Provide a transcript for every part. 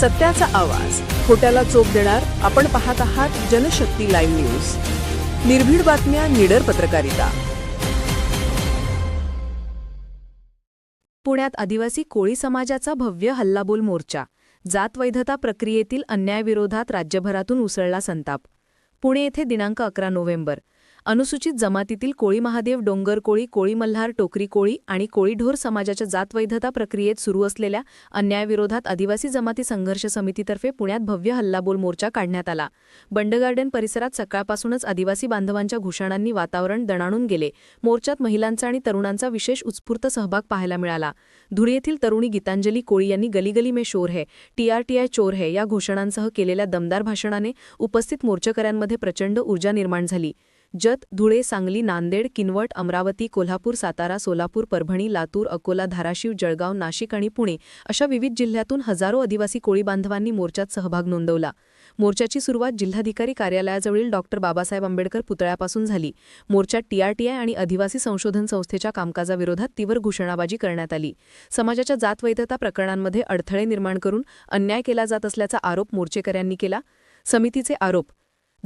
सत्याचा आवाज. खोट्याला चोप देणार आपण पाहत आहात जनशक्ती लाईव्ह न्यूज. निर्भीड बातम्या निडर पत्रकारिता. पुण्यात आदिवासी कोळी समाजाचा भव्य हल्लाबोल मोर्चा. जात वैधता प्रक्रियेतील अन्यायाविरोधात राज्यभरातून उसळला संताप. पुणे येथे दिनांक अकरा नोव्हेंबर. अनुसूचित जमातीतील कोळी महादेव डोंगर कोळी कोळी मल्हार टोकरी कोळी आणि कोळीढोर समाजाच्या जातवैधता प्रक्रियेत सुरू असलेल्या अन्यायाविरोधात आदिवासी जमाती संघर्ष समितीतर्फे पुण्यात भव्य हल्लाबोल मोर्चा काढण्यात आला. बंड गार्डन परिसरात सकाळपासूनच आदिवासी बांधवांच्या घोषणांनी वातावरण दणाणून गेले. मोर्चात महिलांचा आणि तरुणांचा विशेष उत्स्फूर्त सहभाग पाहायला मिळाला. धुळे येथील तरुणी गीतांजली कोळी यांनी गलीगली में शोर है टीआरटीआय चोर है या घोषणांसह केलेल्या दमदार भाषणाने उपस्थित मोर्चकऱ्यांमध्ये प्रचंड ऊर्जा निर्माण झाली. जत धुळे सांगली नांदेड किनवट अमरावती कोल्हापूर सातारा सोलापूर परभणी लातूर अकोला धाराशिव जळगाव नाशिक आणि पुणे अशा विविध जिल्ह्यातून हजारो आदिवासी कोळी बांधवांनी मोर्चात सहभाग नोंदवला. मोर्चाची सुरुवात जिल्हाधिकारी कार्यालयाजवळील डॉक्टर बाबासाहेब आंबेडकर पुतळ्यापासून झाली. मोर्चात टीआरटीआय आणि आदिवासी संशोधन संस्थेच्या कामकाजाविरोधात तीव्र घोषणाबाजी करण्यात आली. समाजाच्या जातवैधता प्रकरणांमध्ये अडथळे निर्माण करून अन्याय केला जात असल्याचा आरोप मोर्चेकऱ्यांनी केला. समितीचे आरोप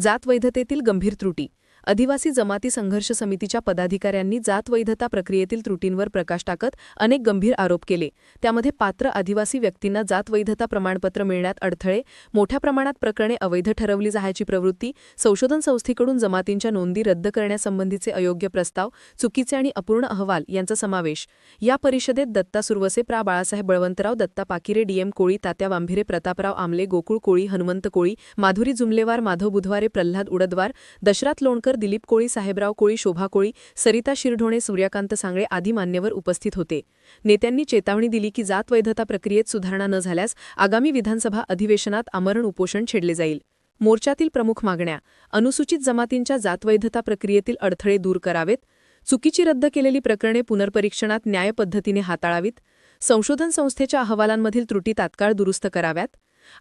जातवैधतेतील गंभीर त्रुटी आदिवासी जमाती संघर्ष समितीच्या पदाधिकाऱ्यांनी जात वैधता प्रक्रियेतील त्रुटींवर प्रकाश टाकत अनेक गंभीर आरोप केले. त्यामध्ये पात्र आदिवासी व्यक्तींना जात वैधता प्रमाणपत्र मिळण्यात अडथळे मोठ्या प्रमाणात प्रकरणे अवैध ठरवली जायची प्रवृत्ती संशोधन संस्थेकडून जमातींच्या नोंदी रद्द करण्यासंबंधीचे अयोग्य प्रस्ताव चुकीचे आणि अपूर्ण अहवाल यांचा समावेश. या परिषदेत दत्ता सुरवसे प्रा. बाळासाहेब बळवंतराव दत्ता पाकिरे डीएम कोळी तात्या वांभिरे प्रतापराव आमले गोकुळ कोळी हनुमंत कोळी माधुरी जुमलेवार माधव बुधवारे प्रल्हाद उडदवार दशरात लोणकर दिलीप कोळी साहेबराव कोळी शोभा कोळी सरिता शिरढोणे सूर्यकांत सांगळे आदी मान्यवर उपस्थित होते. नेत्यांनी चेतावणी दिली की जात वैधता प्रक्रियेत सुधारणा न झाल्यास आगामी विधानसभा अधिवेशनात आमरण उपोषण छेडले जाईल. मोर्चातील प्रमुख मागण्या अनुसूचित जमातींच्या जातवैधता प्रक्रियेतील अडथळे दूर करावेत चुकीची रद्द केलेली प्रकरणे पुनर्परीक्षणात न्यायपद्धतीने हाताळावीत संशोधन संस्थेच्या अहवालांमधील त्रुटी तात्काळ दुरुस्त कराव्यात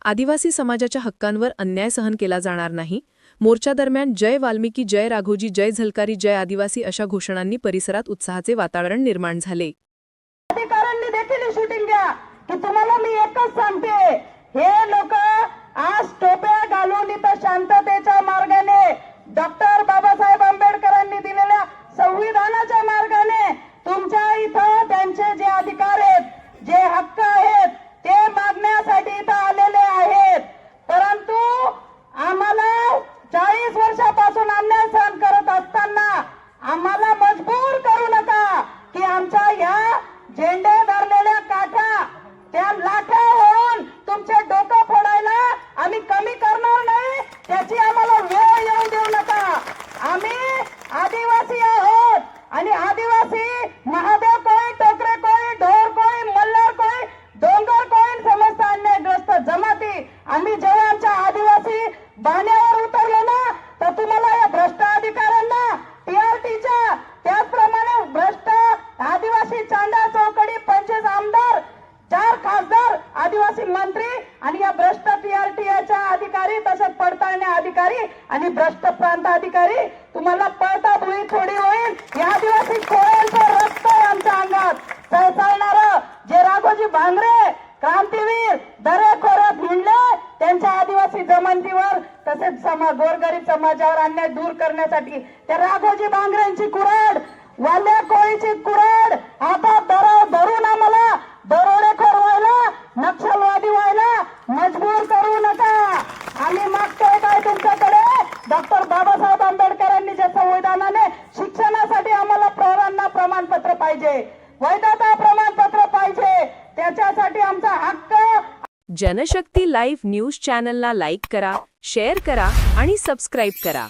आदिवासी समाजाच्या हक्कांवर अन्याय सहन केला जाणार नाही. मोर्चादरम्यान जय वाल्मिकी जय राघोजी जय झलकारी जय आदिवासी अशा घोषणांनी परिसरात उत्साहाचे वातावरण निर्माण झाले. अधिकाऱ्यांनी देखील शूटिंग घ्या. की तुम्हाला मी एकच सांगते. हे लोक आज टोप्या घालून इथं शांततेच्या मार्ग डॉक्टर बाबासाहेब आंबेडकरांनी दिलेल्या संविधानाच्या मार्गाने तुमच्या इथं त्यांचे जे अधिकार आहेत जे हक्क आहेत ते मागण्यासाठी इथं आलेले आहेत परंतु आम्हाला चाळीस वर्षापासून अन्याय सहन करत असताना आम्हाला मजबूर करू नका की आमच्या ह्या झेंडे धरलेल्या काठा त्या लाठ्या होऊन तुमचे डोकं फोडायला आम्ही कमी करणार नाही त्याची आम्हाला वेळ येऊ देऊ नका आम्ही आदिवासी आहोत आणि आदिवासी महादेव कोळी टोकरे कोळी ढोर कोळी मल्हार कोळी डोंगर कोळी समस्त अन्यायग्रस्त जमाती. आम्ही जेव्हा आमच्या आदिवासी बाने उतरलो ना तर तुम्हाला या भ्रष्ट अधिकाऱ्यांना टीआरटीच्या त्याचप्रमाणे भ्रष्ट आदिवासी चांडा चौकडी पंचवीस आमदार चार खासदार आदिवासी मंत्री आणि या भ्रष्ट टीआरटीच्या अधिकारी तसेच पडताळणे अधिकारी आणि भ्रष्ट प्रांत अधिकारी तुम्हाला पळता धुळी थोडी होईल. या दिवशी कोळ्यांचं रक्त आमच्या अंगात सळसळणार जे राघोजी भांगरे क्रांतीवीर दरे खोऱ्यात हिंडले त्यांच्या आदिवासी जमानतीवर तसेच समाज गोरगरीब समाजावर अन्याय दूर करण्यासाठी त्या राघोजी भांगरेंची कुराड वाल्या कोळीची कुराड आता दर धरून पाहिजे. वैधता प्रमाणपत्र पाहिजे. त्याच्यासाठी आमचा हक्क. जनशक्ती लाईव्ह न्यूज चॅनलला लाईक करा शेअर करा आणि सबस्क्राईब करा.